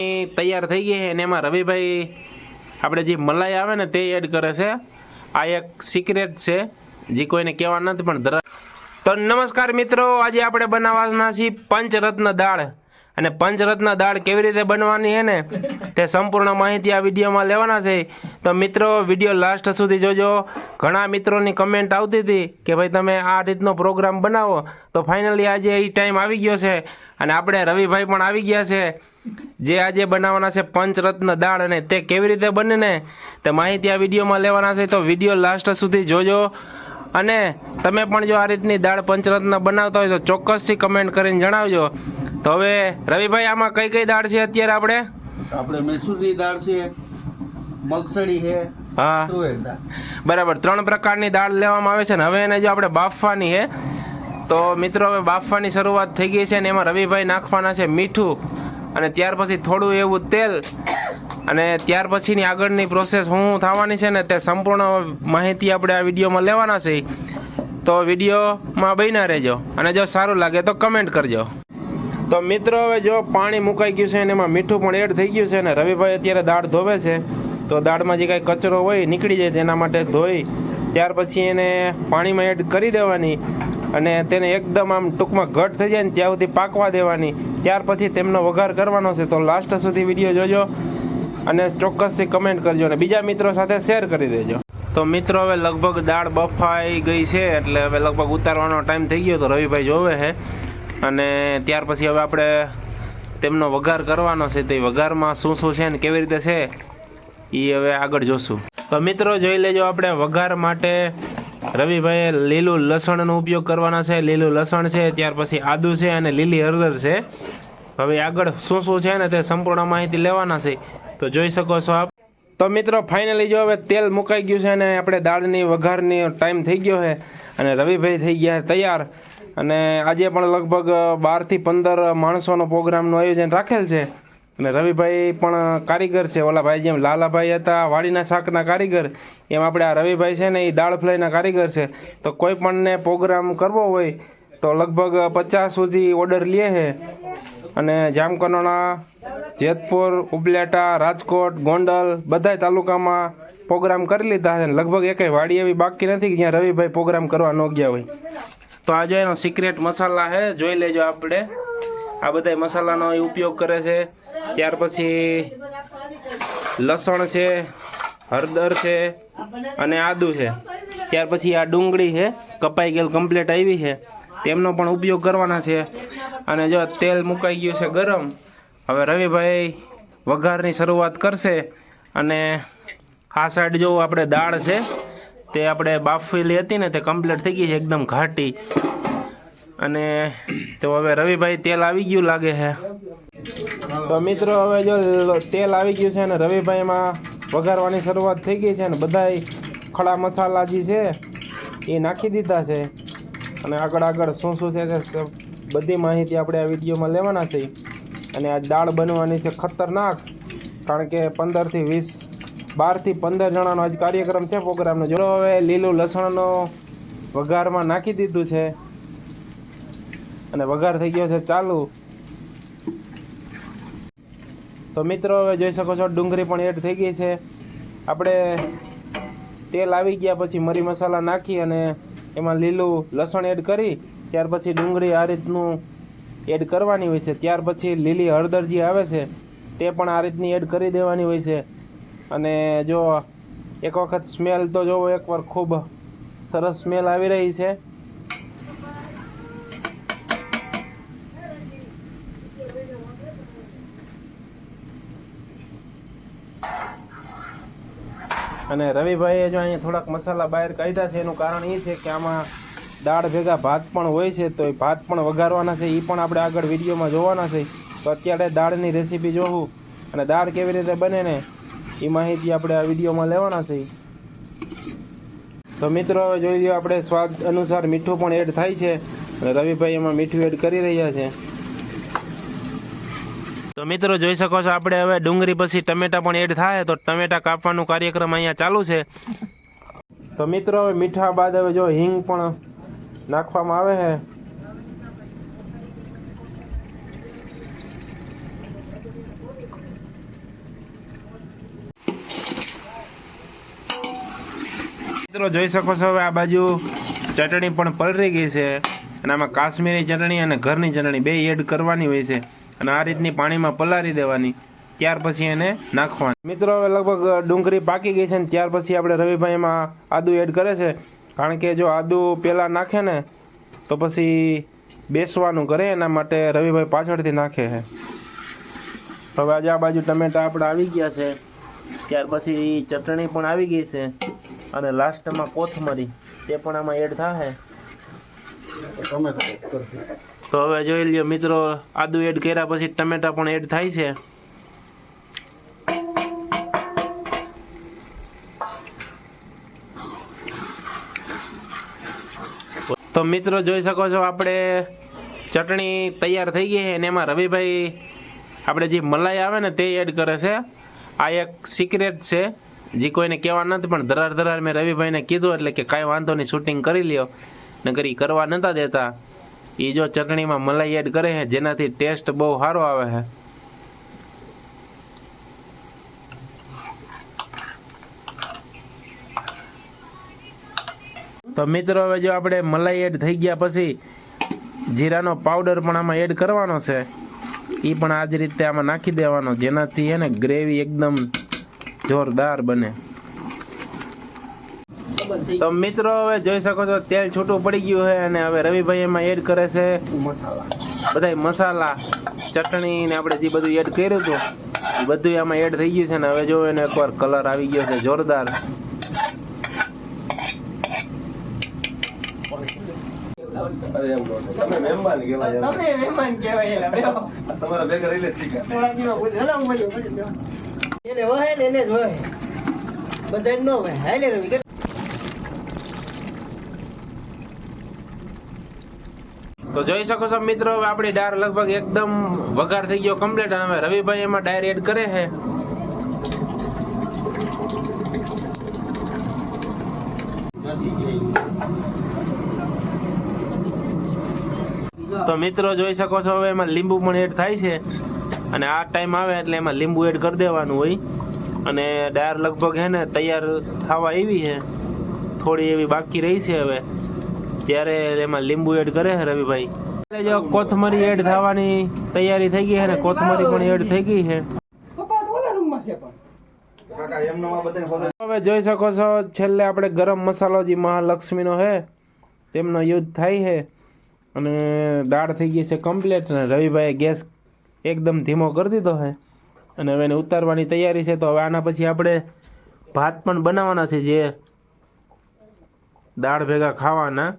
તૈયાર થઈ ગઈ છે અને એમાં રવિભાઈ આપણે જે મલાઈ આવે ને તે એડ કરે છે. આ એક સિક્રેટ છે, જે કોઈને કહેવા નથી, પણ ધરા તો નમસ્કાર મિત્રો, આજે આપણે બનાવવાના છીએ પંચરત્ન દાળ. અને પંચરત્ન દાળ કેવી રીતે બનવાની છે ને તે સંપૂર્ણ માહિતી આ વિડીયોમાં લેવાના છે. તો મિત્રો, વીડિયો લાસ્ટ સુધી જોજો. ઘણા મિત્રોની કમેન્ટ આવતી હતી કે ભાઈ તમે આ રીતનો પ્રોગ્રામ બનાવો. તો ફાઇનલી આજે એ ટાઈમ આવી ગયો છે. અને આપણે રવિભાઈ પણ આવી ગયા છે. જે આજે બનાવવાના છે પંચરત્ન દાળ અને તે કેવી રીતે બને ને તે માહિતી આ વિડીયોમાં લેવાના છે. તો વીડિયો લાસ્ટ સુધી જોજો. અને તમે પણ જો આ રીતની દાળ પંચરત્ન બનાવતા હોય તો ચોક્કસથી કમેન્ટ કરીને જણાવજો. તો હવે રવિભાઈ આમાં કઈ કઈ દાળ છે અત્યારે આપણે? આપણે મૈસૂરની દાળ છે મગસળી છે હા. બરાબર ત્રણ પ્રકારની દાળ લેવામાં આવે છે ને. હવે એને જો આપણે બાફવાની છે. તો મિત્રો હવે બાફવાની શરૂઆત થઈ ગઈ છે ને એમાં રવિભાઈ નાખવાના છે મીઠું. અને ત્યાર પછી થોડું એવું તેલ અને ત્યાર પછીની આગળની પ્રોસેસ શું થવાની છે ને તે સંપૂર્ણ માહિતી આપણે આ વિડીયોમાં લેવાના છે. તો વિડીયોમાં બન્યા રહેજો અને જો સારું લાગે તો કમેન્ટ કરજો. તો મિત્રો, હવે જો પાણી મુકાઈ ગયું છે અને એમાં મીઠું પણ એડ થઈ ગયું છે અને રવિભાઈ અત્યારે દાળ ધોવે છે, તો દાળમાં જે કાંઈ કચરો હોય નીકળી જાય તેના માટે ધોઈ, ત્યાર પછી એને પાણીમાં એડ કરી દેવાની. અને તેને એકદમ આમ ટૂંકમાં ઘટ થઈ જાય ને ત્યાં સુધી પાકવા દેવાની. ત્યાર પછી તેમનો વઘાર કરવાનો છે. તો લાસ્ટ સુધી વીડિયો જોજો અને ચોક્કસથી કમેન્ટ કરજો અને બીજા મિત્રો સાથે શેર કરી દેજો. તો મિત્રો, હવે લગભગ દાળ બફાઈ ગઈ છે એટલે હવે લગભગ ઉતારવાનો ટાઈમ થઈ ગયો તો રવિભાઈ જોવે છે. અને ત્યાર પછી હવે આપણે તેમનો વઘાર કરવાનો છે. તે વઘારમાં શું શું છે ને કેવી રીતે છે એ હવે આગળ જોશું. તો મિત્રો, જોઈ લેજો આપણે વઘાર માટે રવિભાઈએ લીલું લસણનો ઉપયોગ કરવાના છે. લીલું લસણ છે, ત્યાર પછી આદુ છે અને લીલી હળદર છે. હવે આગળ શું શું છે ને તે સંપૂર્ણ માહિતી લેવાના છે. તો જોઈ શકો છો આપ. તો મિત્રો ફાઇનલી જો હવે તેલ મુકાઈ ગયું છે અને આપણે દાળની વઘારની ટાઈમ થઈ ગયો છે અને રવિભાઈ થઈ ગયા તૈયાર. અને આજે પણ લગભગ બારથી પંદર માણસોનો પ્રોગ્રામનું આયોજન રાખેલ છે. અને રવિભાઈ પણ કારીગર છે. ઓલા ભાઈ જેમ લાલાભાઈ હતા, વાડીના શાકના કારીગર, એમ આપણે આ રવિભાઈ છે ને એ દાળ ફ્રાયના કારીગર છે. તો કોઈ પણને પ્રોગ્રામ કરવો હોય તો લગભગ પચાસ સુધી ઓર્ડર લે છે અને જામકનોળા જેતપુર, ઉપલેટા, રાજકોટ, ગોંડલ બધાય તાલુકામાં પ્રોગ્રામ કરી લીધા છે લગભગ એકેય વાડી એવી બાકી નથી કે જ્યાં રવિભાઈ પ્રોગ્રામ કરવા ન ગયા હોય. તો આજે એનો સિક્રેટ મસાલા છે જોઈ લેજો આપણે. આ બધા મસાલાનો ઉપયોગ કરે છે. ત્યાર પછી લસણ છે, હળદર છે અને આદુ છે. ત્યાર પછી આ ડુંગળી છે, કપાઈ ગયેલ કમ્પ્લીટ આવી છે. તેમનો પણ ઉપયોગ કરવાના છે. અને જો તેલ મુકાઈ ગયું છે ગરમ, હવે રવિભાઈ વઘારની શરૂઆત કરશે. અને આ સાઈડ જો આપણે દાળ છે, તે આપણે બાફેલી હતી ને તે કમ્પ્લીટ થઈ ગઈ છે, એકદમ ઘાટી. અને તો હવે રવિભાઈ તેલ આવી ગયું લાગે છે. તો મિત્રો હવે જો તેલ આવી ગયું છે અને રવિભાઈમાં વઘારવાની શરૂઆત થઈ ગઈ છે અને બધાય ખડા મસાલા જે છે એ નાખી દીધા છે. અને આગળ આગળ શું શું છે તે બધી માહિતી આપણે આ વિડીયોમાં લેવાના છે. અને આ દાળ બનવાની છે ખતરનાક, કારણ કે પંદરથી વીસ, બારથી પંદર જણાનો આજ કાર્યક્રમ છે પ્રોગ્રામનો. જો હવે લીલું લસણનો વઘારમાં નાખી દીધું છે. અને વઘાર થઈ ગયો છે ચાલુ. તો મિત્રો, હવે જોઈ શકો છો, ડુંગળી પણ એડ થઈ ગઈ છે. આપણે તેલ આવી ગયા પછી મરી મસાલા નાખી અને એમાં લીલું લસણ એડ કરી, ત્યાર પછી ડુંગળી આ રીતનું એડ કરવાની હોય છે. ત્યાર પછી લીલી હળદર જે આવે છે, તે પણ આ રીતની એડ કરી દેવાની હોય છે. અને જો એક વખત સ્મેલ તો જોવો, એકવાર ખૂબ સરસ સ્મેલ આવી રહી છે. અને રવિભાઈએ જો અહીંયા થોડાક મસાલા બહાર કાઢ્યા છે, એનું કારણ એ છે કે આમાં દાળ ભેગા ભાત પણ હોય છે તો એ ભાત પણ વઘારવાના છે એ પણ આપણે આગળ વિડીયોમાં જોવાના છે. તો અત્યારે દાળની રેસીપી જોવું અને દાળ કેવી રીતે બને ને એ માહિતી આપણે આ વિડીયોમાં લેવાના છે. તો મિત્રો, હવે જોઈ લો આપણે સ્વાદ અનુસાર મીઠું પણ એડ થાય છે. અને રવિભાઈ એમાં મીઠું એડ કરી રહ્યા છે. તો મિત્રો જોઈ શકો છો આપણે હવે ડુંગળી પછી ટમેટા પણ એડ થાય, તો ટમેટા કાપવાનું કાર્યક્રમ અહીંયા ચાલુ છે. તો મિત્રો હવે મીઠા બાદ હવે જો હિંગ પણ નાખવામાં આવે છે. મિત્રો જોઈ શકો છો હવે આ બાજુ ચટણી પણ પલળી ગઈ છે. અને આમાં કાશ્મીરી ચટણી અને ઘરની ચટણી બે એડ કરવાની હોય છે. અને આ રીતની પાણીમાં પલાળી દેવાની, ત્યાર પછી એને નાખવાની. મિત્રો, હવે લગભગ ડુંગળી પાકી ગઈ છે ને ત્યાર પછી આપણે રવિભાઈ એમાં આદુ એડ કરે છે. કારણ કે જો આદુ પહેલાં નાખે ને, તો પછી બેસવાનું કરે, એના માટે રવિભાઈ પાછળથી નાખે છે. હવે આજે આ બાજુ ટમેટા આપણે આવી ગયા છે. ત્યાર પછી ચટણી પણ આવી ગઈ છે. અને લાસ્ટમાં કોથમરી, તે પણ આમાં એડ થાય ટમેટા તો હવે જોઈ લ્યો મિત્રો, આદુ એડ કર્યા પછી ટમેટા પણ એડ થાય છે. તો મિત્રો જોઈ શકો છો, આપણે ચટણી તૈયાર થઈ ગઈ છે અને એમાં રવિભાઈ, આપણે જે મલાઈ આવે ને તે એડ કરે છે. આ એક સિક્રેટ છે, જે કોઈને કહેવા નથી, પણ ધરાર ધરાર મેં રવિભાઈને કીધું એટલે કે કાંઈ વાંધો નહીં શૂટિંગ કરી લ્યો. નકર ઈ કરવા નતા દેતા. એ જો ચટણીમાં મલાઈ એડ કરે છે, જેનાથી ટેસ્ટ બહુ સારો આવે છે. તો મિત્રો, હવે જો આપણે મલાઈ એડ થઈ ગયા પછી, જીરાનો પાવડર પણ આમાં એડ કરવાનો છે. એ પણ આ જ રીતે આમાં નાખી દેવાનો, જેનાથી એને ગ્રેવી એકદમ જોરદાર બને. તો મિત્રો હવે જોઈ શકો છો તેલ છૂટું પડી ગયું છે અને હવે રવિભાઈ એમાં એડ કરે છે મસાલા બધા મસાલા ચટણી ને આપણે જે બધું એડ કર્યું હતું એ બધું આમાં એડ થઈ ગયું છે ને હવે જો એને એકવાર કલર આવી ગયો છે જોરદાર. તમારા ભેગા રહીને જ શીખ્યા. થોડા દિવસ પછી હલાવું મળ્યું, પછી બેહો. એને વહે ને એને જ વહે બધાને ન વહે હાલે રવિ તો જોઈ શકો છો મિત્રો આપણી દાળ લગભગ એકદમ વઘાર થઈ ગયો કમ્પ્લીટ અને રવિભાઈ એમાં ડાયર એડ કરે છે. તો મિત્રો, જોઈ શકો છો, હવે એમાં લીંબુ પણ એડ થાય છે. અને આ ટાઈમ આવે એટલે એમાં લીંબુ એડ કરી દેવાનું હોય. અને ડાયર લગભગ હે ને, તૈયાર થવા એવી છે. થોડી એવી બાકી રહી છે હવે. ત્યારે એમાં લીંબુ એડ કરે છે રવિભાઈ. એટલે જો કોથમરી એડ થવાની તૈયારી થઈ ગઈ છે ને કોથમરી પણ એડ થઈ ગઈ છે તો ઓલા રૂમમાં છે પણ. કાકા એમનો આ બધાને ખોદે. હવે જોઈ શકો છો છેલ્લે આપણે ગરમ મસાલો જે મહાલક્ષ્મીનો છે તેમનો યુઝ થાય છે અને દાળ થઈ ગઈ છે કમ્પ્લીટ અને રવિભાઈએ ગેસ એકદમ ધીમો કરી દીધો છે અને હવે એને ઉતારવાની તૈયારી છે તો હવે આના પછી આપણે ભાત પણ બનાવવાના છે જે દાળ ભેગા ખાવાના.